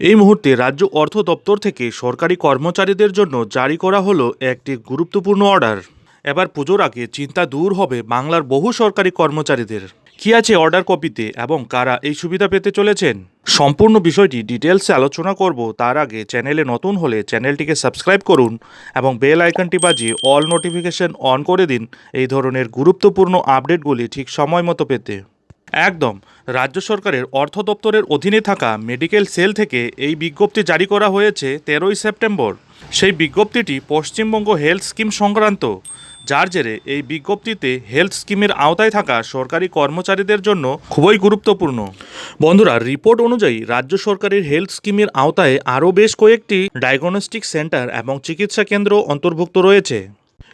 এই মুহূর্তে রাজ্য অর্থ দপ্তর থেকে সরকারি কর্মচারীদের জন্য জারি করা হলো একটি গুরুত্বপূর্ণ অর্ডার। এবার পুজোর আগে চিন্তা দূর হবে বাংলার বহু সরকারি কর্মচারীদের। কি আছে অর্ডার কপিতে এবং কারা এই সুবিধা পেতে চলেছেন? সম্পূর্ণ বিষয়টি ডিটেলসে আলোচনা করব। তার আগে চ্যানেলে নতুন হলে চ্যানেলটিকে সাবস্ক্রাইব করুন এবং বেল আইকনটি বাজিয়ে অল নোটিফিকেশন অন করে দিন এই ধরনের গুরুত্বপূর্ণ আপডেটগুলি ঠিক সময় মতো পেতে। একদম। রাজ্য সরকারের অর্থ দপ্তরের অধীনে থাকা মেডিকেল সেল থেকে এই বিজ্ঞপ্তি জারি করা হয়েছে তেরোই সেপ্টেম্বর। সেই বিজ্ঞপ্তিটি পশ্চিমবঙ্গ হেলথ স্কিম সংক্রান্ত, যার জেরে এই বিজ্ঞপ্তিতে হেলথ স্কিমের আওতায় থাকা সরকারি কর্মচারীদের জন্য খুবই গুরুত্বপূর্ণ। বন্ধুরা, রিপোর্ট অনুযায়ী রাজ্য সরকারের হেলথ স্কিমের আওতায় আরও বেশ কয়েকটি ডায়াগনস্টিক সেন্টার এবং চিকিৎসা কেন্দ্র অন্তর্ভুক্ত রয়েছে।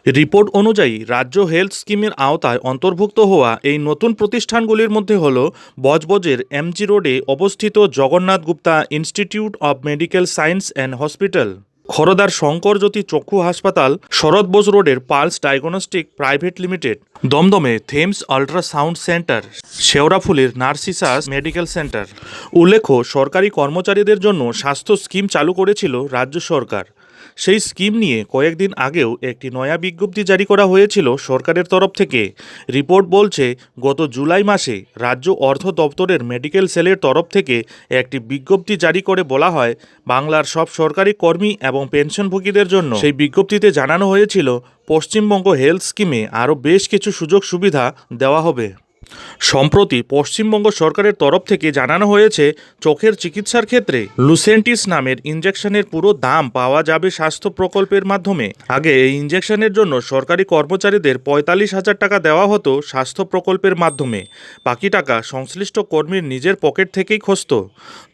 রিপোর্ট অনুযায়ী রাজ্য হেলথ স্কিমের আওতায় অন্তর্ভুক্ত হওয়া এই নতুন প্রতিষ্ঠানগুলির মধ্যে হল বজবজের এমজি রোডে অবস্থিত Jagannath Gupta institute of medical science and hospital, খরদার Shankar Jyoti চক্ষু হাসপাতাল, শরৎ বোস রোডের পালস ডায়াগনস্টিক প্রাইভেট লিমিটেড, দমদমে থেমস আল্ট্রাসাউন্ড সেন্টার শেওড়াফুলির নার্সিসাস মেডিকেল সেন্টার। উল্লেখ্য, সরকারি কর্মচারীদের জন্য স্বাস্থ্য স্কিম চালু করেছিল রাজ্য সরকার। সেই স্কিম নিয়ে কয়েকদিন আগেও একটি নয়া বিজ্ঞপ্তি জারি করা হয়েছিল সরকারের তরফ থেকে। রিপোর্ট বলছে, গত জুলাই মাসে রাজ্য অর্থ দপ্তরের মেডিকেল সেলের তরফ থেকে একটি বিজ্ঞপ্তি জারি করে বলা হয়, বাংলার সব সরকারি কর্মী এবং পেনশনভোগীদের জন্য। সেই বিজ্ঞপ্তিতে জানানো হয়েছিল, পশ্চিমবঙ্গ হেলথ স্কিমে আরও বেশ কিছু সুযোগ সুবিধা দেওয়া হবে। সম্প্রতি পশ্চিমবঙ্গ সরকারের তরফ থেকে জানানো হয়েছে, চোখের চিকিৎসার ক্ষেত্রে লুসেন্টিস নামের ইঞ্জেকশনের পুরো দাম পাওয়া যাবে স্বাস্থ্য প্রকল্পের মাধ্যমে। আগে এই ইঞ্জেকশনের জন্য সরকারি কর্মচারীদের পঁয়তাল্লিশ হাজার টাকা দেওয়া হতো স্বাস্থ্য প্রকল্পের মাধ্যমে। বাকি টাকা সংশ্লিষ্ট কর্মীর নিজের পকেট থেকেই খসত।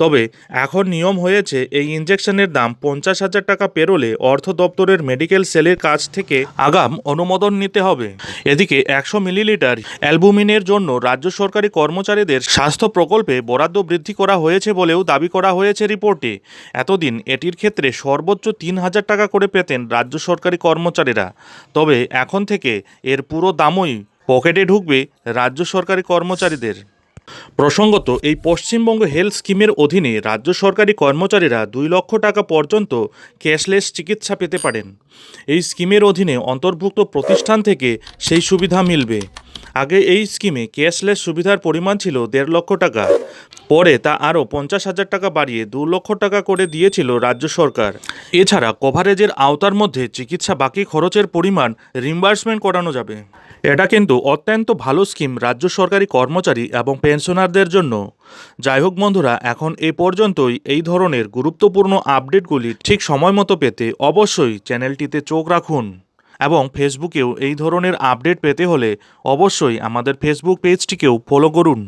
তবে এখন নিয়ম হয়েছে এই ইঞ্জেকশনের দাম পঞ্চাশ হাজার টাকা পেরোলে অর্থ দপ্তরের মেডিকেল সেলের কাছ থেকে আগাম অনুমোদন নিতে হবে। এদিকে একশো মিলিলিটার অ্যালবুমিনের জন্য রাজ্য সরকারি কর্মচারীদের স্বাস্থ্য প্রকল্পে বরাদ্দ বৃদ্ধি করা হয়েছে বলেও দাবি করা হয়েছে রিপোর্টে। এতদিন এটির ক্ষেত্রে সর্বোচ্চ তিন হাজার টাকা করে পেতেন রাজ্য সরকারি কর্মচারীরা। তবে এখন থেকে এর পুরো দামই পকেটে ঢুকবে রাজ্য সরকারি কর্মচারীদের। প্রসঙ্গত, এই পশ্চিমবঙ্গ হেলথ স্কিমের অধীনে রাজ্য সরকারি কর্মচারীরা দুই লক্ষ টাকা পর্যন্ত ক্যাশলেস চিকিৎসা পেতে পারেন। এই স্কিমের অধীনে অন্তর্ভুক্ত প্রতিষ্ঠান থেকে সেই সুবিধা মিলবে। আগে এই স্কিমে ক্যাশলেস সুবিধার পরিমাণ ছিল দেড় লক্ষ টাকা। পরে তা আরও পঞ্চাশ হাজার টাকা বাড়িয়ে দু লক্ষ টাকা করে দিয়েছিল রাজ্য সরকার। এছাড়া কভারেজের আওতার মধ্যে চিকিৎসা বাকি খরচের পরিমাণ রিম্বার্সমেন্ট করানো যাবে। এটা কিন্তু অত্যন্ত ভালো স্কিম রাজ্য সরকারি কর্মচারী এবং পেনশনারদের জন্য। যাই হোক বন্ধুরা, এখন এ পর্যন্তই। এই ধরনের গুরুত্বপূর্ণ আপডেটগুলি ঠিক সময় মতো পেতে অবশ্যই চ্যানেলটিতে চোখ রাখুন। এবং ফেসবুকেও এই ধরনের আপডেট পেতে হলে অবশ্যই আমাদের ফেসবুক পেজটিকেও ফলো করুন।